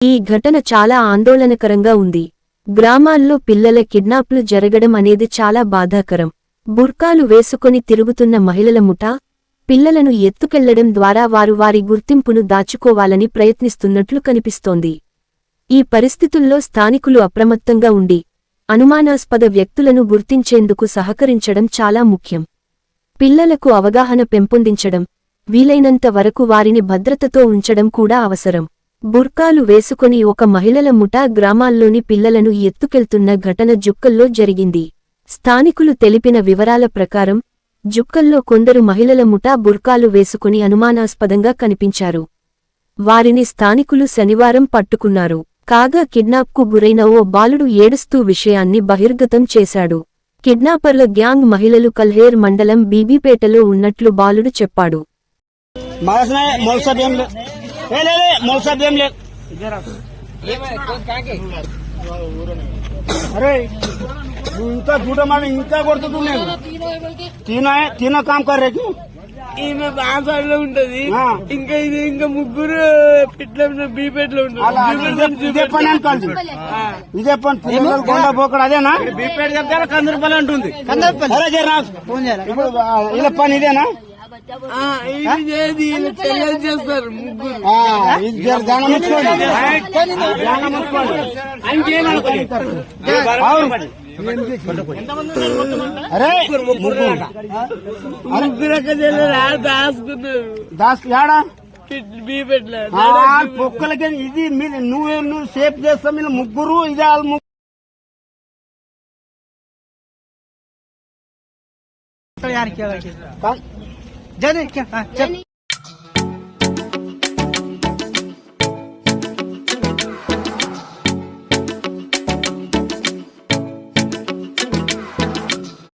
ఈ ఘటన చాలా ఆందోళనకరంగా ఉంది. గ్రామాల్లో పిల్లల కిడ్నాప్లు జరగడం అనేది చాలా బాధాకరం. బుర్కాలు వేసుకొని తిరుగుతున్న మహిళల ముఠా పిల్లలను ఎత్తుకెళ్ళడం ద్వారా వారు వారి గుర్తింపును దాచుకోవాలని ప్రయత్నిస్తున్నట్లు కనిపిస్తోంది. ఈ పరిస్థితుల్లో స్థానికులు అప్రమత్తంగా ఉండి అనుమానాస్పద వ్యక్తులను గుర్తించేందుకు సహకరించడం చాలా ముఖ్యం. పిల్లలకు అవగాహన పెంపొందించడం వీలైనంత వరకు వారిని భద్రతతో ఉంచడం కూడా అవసరం. బుర్కాలు వేసుకొని ఒక మహిళల ముఠా గ్రామాల్లోని పిల్లలను ఎత్తుకెళ్తున్న ఘటన జుక్కల్లో జరిగింది. స్థానికులు తెలిపిన వివరాల ప్రకారం జుక్కల్లో కొందరు మహిళల ముఠా బుర్కాలు వేసుకుని అనుమానాస్పదంగా కనిపించారు. వారిని స్థానికులు శనివారం పట్టుకున్నారు. కాగా కిడ్నాప్కు గురైన ఓ బాలుడు ఏడుస్తూ విషయాన్ని బహిర్గతం చేశాడు. కిడ్నాపర్ల గ్యాంగ్ మహిళలు కల్హేర్ మండలం బీబీపేటలో ఉన్నట్లు బాలుడు చెప్పాడు. మొలసబ్ ఏం లే ఏ లే లే, మొలసబ్ ఏం లే అరే నువ్వు ఇంకా చూడమని ఇంకా కొడుతుంది నేను తిన తిన కామ్ కర్ రే క్యూ? ఈమె బాసాలో ఉంటది. ఆ. ఇంకా ఇది ఇంకా ముగ్గురు పిట్ల బీపేట్లో అలా ఇదే- ఇదే పని ఇదే పని పిల్లలు కొండ పోకడు అదేనా? బీపేట చెప్తే కంది రూపాయలు అంటుంది. ఆ, ఇలా పని ఇదేనా? చేస్తారు దాసుకున్నాడా. పొక్కలకి ఇది నువ్వే నువ్వు సేఫ్ చేస్తా మీరు ముగ్గురు ఇది వాళ్ళు ముగ్గురు. जाने क्या? हाँ, चल।